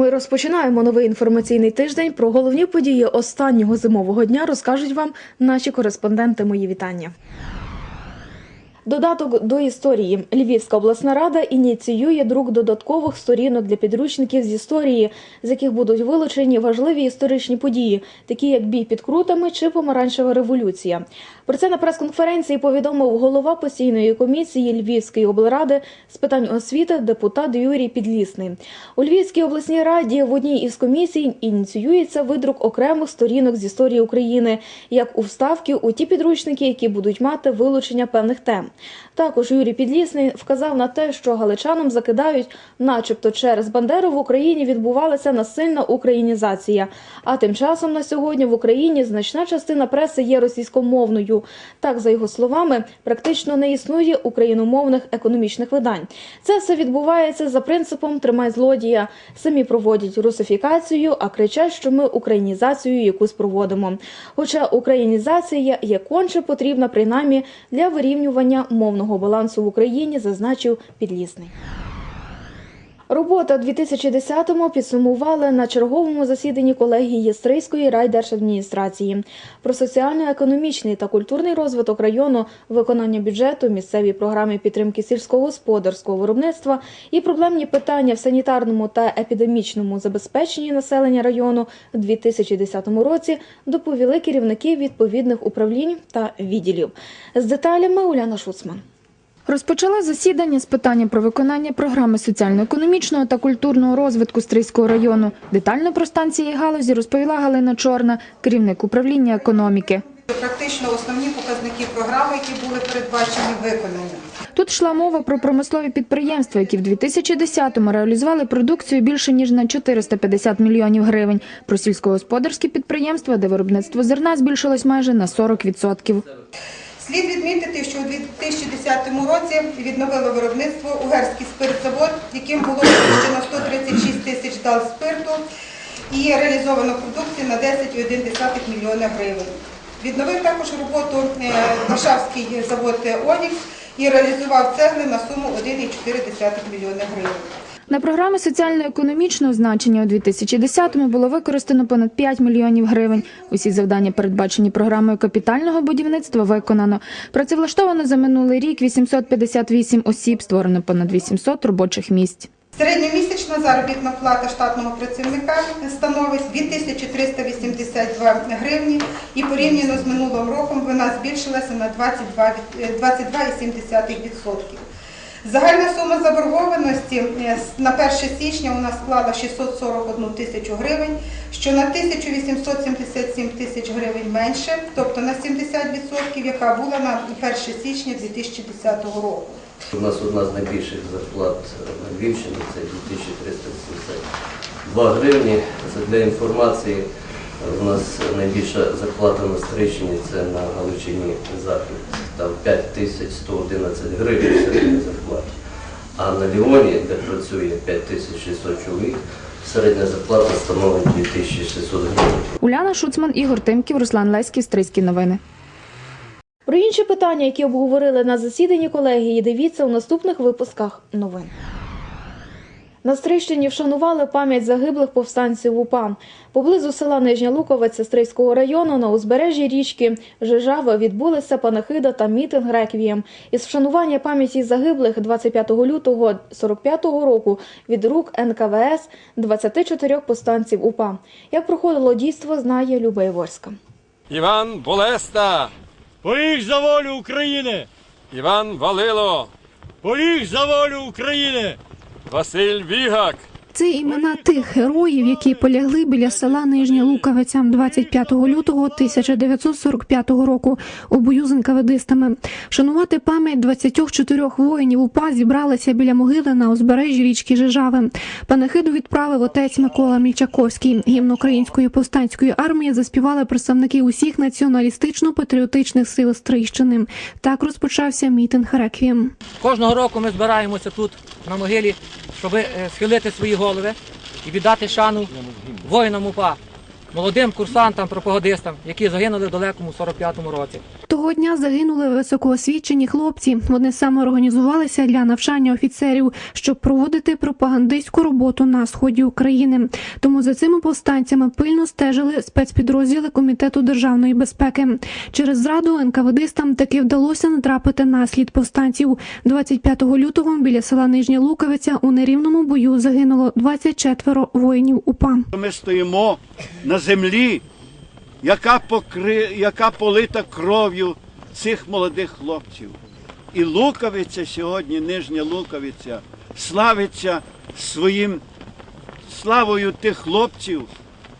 Ми розпочинаємо новий інформаційний тиждень. Про головні події останнього зимового дня розкажуть вам наші кореспонденти. Мої вітання. Додаток до історії Львівська обласна рада ініціює друк додаткових сторінок для підручників з історії, з яких будуть вилучені важливі історичні події, такі як бій під крутами чи помаранчева революція. Про це на прес-конференції повідомив голова постійної комісії Львівської облради з питань освіти депутат Юрій Підлісний. У Львівській обласній раді в одній із комісій ініціюється видрук окремих сторінок з історії України, як у вставки у ті підручники, які будуть мати вилучення певних тем. Також Юрій Підлісний вказав на те, що галичанам закидають, начебто через Бандеру в Україні відбувалася насильна українізація. А тим часом на сьогодні в Україні значна частина преси є російськомовною. Так, за його словами, практично не існує україномовних економічних видань. Це все відбувається за принципом тримай злодія. Самі проводять русифікацію, а кричать, що ми українізацію якусь проводимо. Хоча українізація є конче потрібна принаймні для вирівнювання мовного балансу в Україні, зазначив Підлісний. Робота 2010-му підсумували на черговому засіданні колегії Стрийської райдержадміністрації. Про соціально-економічний та культурний розвиток району, виконання бюджету, місцеві програми підтримки сільськогосподарського виробництва і проблемні питання в санітарному та епідемічному забезпеченні населення району у 2010 році доповіли керівники відповідних управлінь та відділів. З деталями Уляна Шуцман. Розпочала засідання з питання про виконання програми соціально-економічного та культурного розвитку Стрийського району. Детально про станції галузі розповіла Галина Чорна, керівник управління економіки. Практично основні показники програми, які були передбачені, виконані. Тут йшла мова про промислові підприємства, які в 2010-му реалізували продукцію більше ніж на 450 мільйонів гривень. Про сільськогосподарські підприємства, де виробництво зерна збільшилось майже на 40%. Слід відмітити, що у 2010 році відновило виробництво Угерський спиртзавод, яким було випущено 136 тисяч дал спирту і реалізовано продукції на 10,1 мільйона гривень. Відновив також роботу е, Варшавський завод «Онікс» і реалізував цегли на суму 1,4 мільйона гривень. На програми соціально-економічного значення у 2010-му було використано понад 5 мільйонів гривень. Усі завдання, передбачені програмою капітального будівництва, виконано. Працевлаштовано за минулий рік 858 осіб, створено понад 800 робочих місць. Середньомісячна заробітна плата штатного працівника становить 2382 гривні і порівняно з минулим роком вона збільшилася на 22 від- 22,7%. Загальна сума заборгованості е, на 1 січня у нас склала 641 тисячу гривень, що на 1877 тисяч гривень менше, тобто на 70%, яка була на 1 січня 2010 року. У нас одна з найбільших зарплат на Львівщині, це 2382 гривні. Це для інформації. У нас найбільша зарплата на Стрийщині, це на Галичині Захід. Там 5111 гривень середня зарплата. А на Ліоні, де працює 5600 чоловік, середня зарплата становить 2600 гривень. Уляна Шуцман, Ігор Тимків, Руслан Леський, Стрийські новини. Про інші питання, які обговорили на засіданні колегії, дивіться у наступних випусках новин. На Стрийщині вшанували пам'ять загиблих повстанців УПА. Поблизу села Нижня Луковиця Стрийського району на узбережжі річки Жижава відбулися панахида та мітинг реквієм. Із вшанування пам'яті загиблих 25 лютого 45 року від рук НКВС 24 повстанців УПА. Як проходило дійство, знає Люба Іворська. Іван Болеста, Поліг за волю України! Іван Валило, Поліг за волю України! Vasil Wihak. Це імена тих героїв, які полягли біля села Нижня Луковиця 25 лютого 1945 року у бою з НКВДистами. Шанувати пам'ять 24 воїнів УПА зібралися біля могили на узбережжі річки Жижави. Панахиду відправив отець Микола Мільчаковський. Гімн української повстанської армії заспівали представники усіх націоналістично-патріотичних сил Стрийщини. Так розпочався мітинг реквієм. Кожного року ми збираємося тут на могилі, щоб е, схилити свої голови і віддати шану воїнам УПА, молодим курсантам, пропагандистам, які загинули в далекому 45-му році. Того дня загинули високоосвічені хлопці. Вони саме організувалися для навчання офіцерів, щоб проводити пропагандистську роботу на сході України. Тому за цими повстанцями пильно стежили спецпідрозділи комітету державної безпеки. Через зраду НКВДистам таки вдалося натрапити на слід повстанців. 25 лютого біля села Нижня Луковиця у нерівному бою загинуло 24 воїнів УПА. Ми стоїмо на землі, яка, покри... яка полита кров'ю цих молодих хлопців. І лукавиця сьогодні, Нижня лукавиця, славиться своїм славою тих хлопців.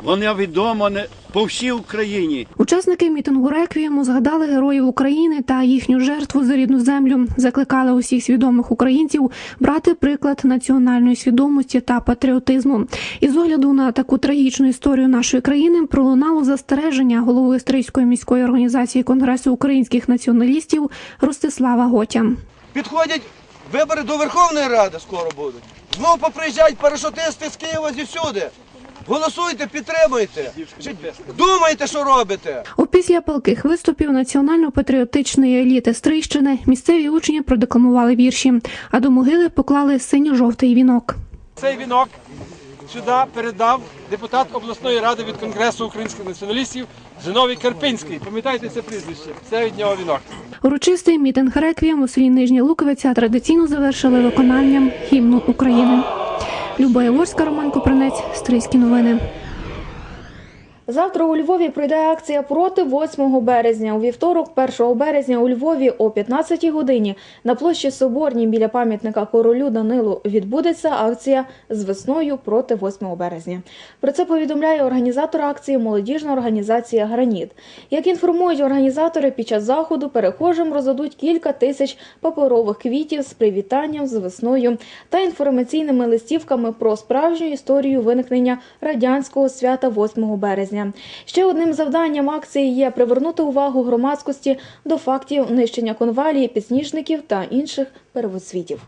Вона відома не- по всій Україні. Учасники мітингу реквієму згадали героїв України та їхню жертву за рідну землю. Закликали усіх свідомих українців брати приклад національної свідомості та патріотизму. І з огляду на таку трагічну історію нашої країни пролунало застереження голови Стрийської міської організації Конгресу українських націоналістів Ростислава Готя. Підходять вибори до Верховної Ради скоро будуть. Знову поприїжджають парашутисти з Києва зісюди. Голосуйте, підтримуйте. Думайте, що робите. Опісля палких виступів національно-патріотичної еліти Стрийщини місцеві учні продекламували вірші, а до могили поклали синьо-жовтий вінок. Цей вінок сюди передав депутат обласної ради від Конгресу українських націоналістів Зиновій Карпинський. Пам'ятаєте це прізвище? Це від нього вінок. Урочистий мітинг реквієм у селі Нижня Луковиця традиційно завершили виконанням гімну України. Люба Яворська, Роман Копринець, Стрийські новини. Завтра у Львові пройде акція проти 8 березня. У вівторок, 1 березня, у Львові о 15 годині на площі Соборній біля пам'ятника королю Данилу відбудеться акція з весною проти 8 березня. Про це повідомляє організатор акції молодіжна організація Граніт. Як інформують організатори, під час заходу перехожим роздадуть кілька тисяч паперових квітів з привітанням з весною та інформаційними листівками про справжню історію виникнення радянського свята 8 березня. Ще одним завданням акції є привернути увагу громадськості до фактів нищення конвалії, підсніжників та інших первоцвітів.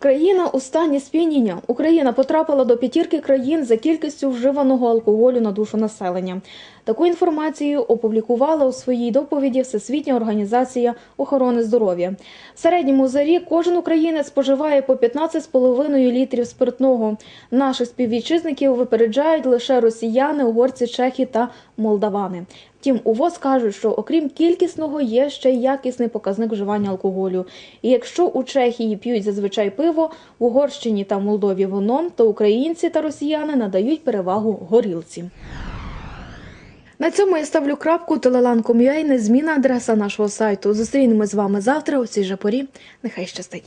Країна у стані сп'яніння. Україна потрапила до п'ятірки країн за кількістю вживаного алкоголю на душу населення. Таку інформацію опублікувала у своїй доповіді Всесвітня організація охорони здоров'я. В середньому за рік кожен українець споживає по 15,5 літрів спиртного. Наших співвітчизників випереджають лише росіяни, угорці, чехи та молдавани. Втім, у ВОЗ кажуть, що окрім кількісного є ще й якісний показник вживання алкоголю. І якщо у Чехії п'ють зазвичай пиво, в Угорщині та Молдові вино, то українці та росіяни надають перевагу горілці. На цьому я ставлю крапку. Телелан.com.ua – незмінна адреса нашого сайту. Зустрінемось з вами завтра у цій же порі. Нехай щастить.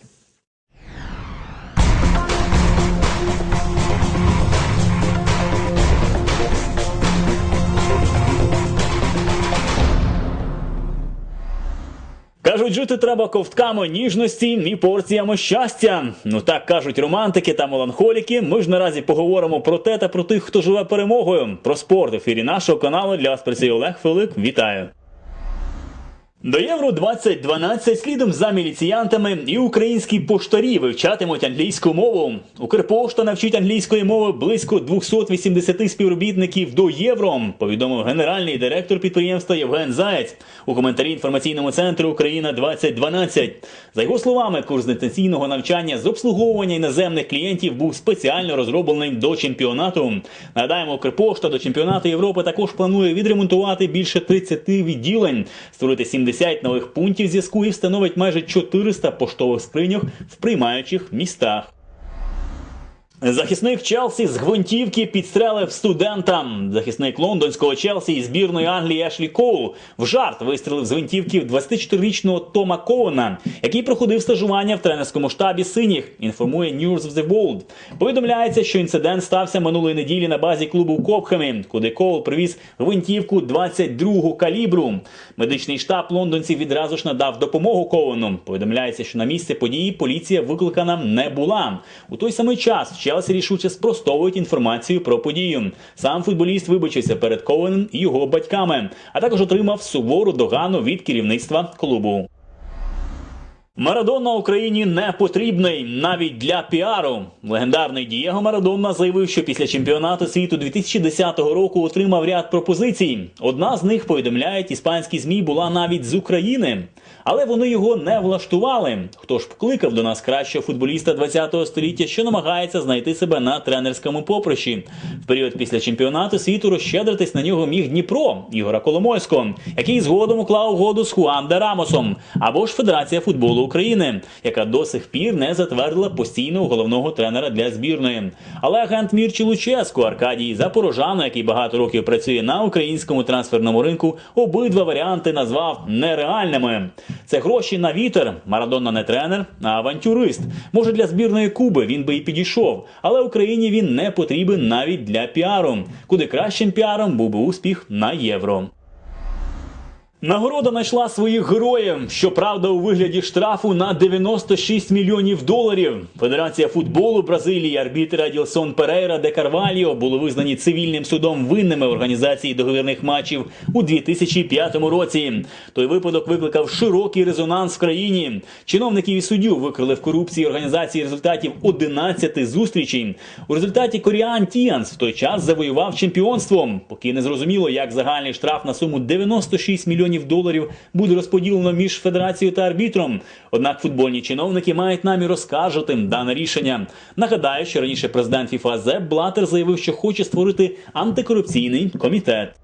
Кажуть, жити треба ковтками ніжності і порціями щастя. Ну так кажуть романтики та меланхоліки. Ми ж наразі поговоримо про те та про тих, хто живе перемогою. Про спорт в ефірі нашого каналу для вас працює Олег Филик. Вітаю. До Євро 2012 слідом за міліціянтами і українські поштарі вивчатимуть англійську мову. Укрпошта навчить англійської мови близько 280 співробітників до євро. Повідомив генеральний директор підприємства Євген Заєць у коментарі інформаційному центру Україна 2012. За його словами, курс дистанційного навчання з обслуговування іноземних клієнтів був спеціально розроблений до чемпіонату. Нагадаємо, Укрпошта до чемпіонату Європи також планує відремонтувати більше 30 відділень, створити 70 нових пунктів зв'язку і встановить майже 400 поштових скриньок в приймаючих містах. Захисник Челсі з гвинтівки підстрелив студента. Захисник лондонського Челсі і збірної Англії Ешлі Коул в жарт вистрелив з гвинтівки 24-річного Тома Коуна, який проходив стажування в тренерському штабі синіх. Інформує News of the World. Повідомляється, що інцидент стався минулої неділі на базі клубу в Копхемі, куди Коул привіз гвинтівку 22-го калібру. Медичний штаб лондонців відразу ж надав допомогу Коуну. Повідомляється, що на місце події поліція викликана не була. У той самий час Челсі рішуче спростовують інформацію про подію. Сам футболіст вибачився перед Коуеном і його батьками, а також отримав сувору догану від керівництва клубу. Марадонна Україні не потрібний навіть для піару. Легендарний Дієго Марадонна заявив, що після чемпіонату світу 2010 року отримав ряд пропозицій. Одна з них повідомляють іспанські змі була навіть з України, але вони його не влаштували. Хто ж покликав до нас кращого футболіста 20-го століття, що намагається знайти себе на тренерському поприщі? В період після чемпіонату світу розщедритись на нього міг Дніпро Ігора Коломойського, який згодом уклав угоду з Хуан де Рамосом, або ж Федерація футболу України, яка до сих пір не затвердила постійного головного тренера для збірної. Але агент Мірчі Луческо Аркадій Запорожано, який багато років працює на українському трансферному ринку, обидва варіанти назвав нереальними. Це гроші на вітер. Марадона не тренер, а авантюрист. Може, для збірної Куби він би і підійшов, але Україні він не потрібен навіть для піару. Куди кращим піаром був би успіх на євро. Нагорода знайшла своїх героїв, щоправда, у вигляді штрафу на 96 мільйонів доларів. Федерація футболу Бразилії, арбітр Аділсон Перейра де Карваліо були визнані цивільним судом винними в організації договірних матчів у 2005 році. Той випадок викликав широкий резонанс в країні. Чиновників і суддю викрили в корупції організації результатів 11 зустрічей. У результаті Коріан Тіанс в той час завоював чемпіонство. Поки не зрозуміло, як загальний штраф на суму 96 мільйонів доларів буде розподілено між федерацією та арбітром. Однак футбольні чиновники мають намір оскаржити дане рішення. Нагадаю, що раніше президент ФІФА Зеб Блатер заявив, що хоче створити антикорупційний комітет.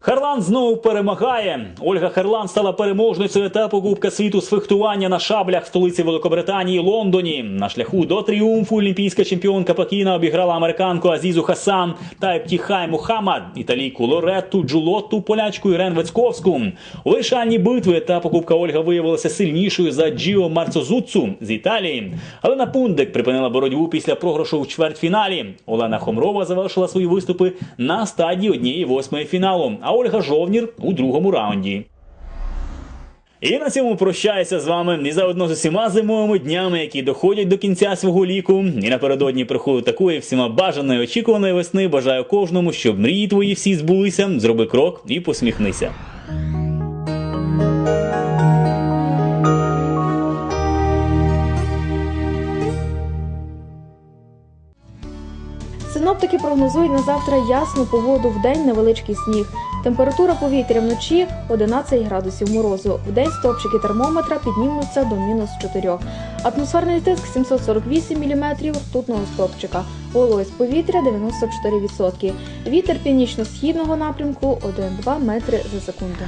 Харлан знову перемагає. Ольга Харлан стала переможницею етапу Кубка світу з фехтування на шаблях в столиці Великобританії Лондоні. На шляху до тріумфу олімпійська чемпіонка Пекіна обіграла американку Азізу Хасан та Ептіхай Мухаммад, італійку Лоретту Джулотту, полячку Ірен Вецьковську. У вирішальній битві етапу Кубка Ольга виявилася сильнішою за Джіо Марцозуцу з Італії. Але на пундик припинила боротьбу після програшу в чвертьфіналі. Олена Хомрова завершила свої виступи на стадії однієї восьмої фіналу, а Ольга Жовнір у другому раунді. І на цьому прощаюся з вами і заодно з усіма зимовими днями, які доходять до кінця свого ліку. І напередодні приходу такої всіма бажаної очікуваної весни. Бажаю кожному, щоб мрії твої всі збулися. Зроби крок і посміхнися. Синоптики прогнозують на завтра ясну погоду в день невеличкий сніг. Температура повітря вночі 11 градусів морозу. В день стовпчики термометра піднімуться до мінус 4. Атмосферний тиск 748 мм ртутного стопчика. Вологість повітря 94%. Вітер північно-східного напрямку 1-2 метри за секунду.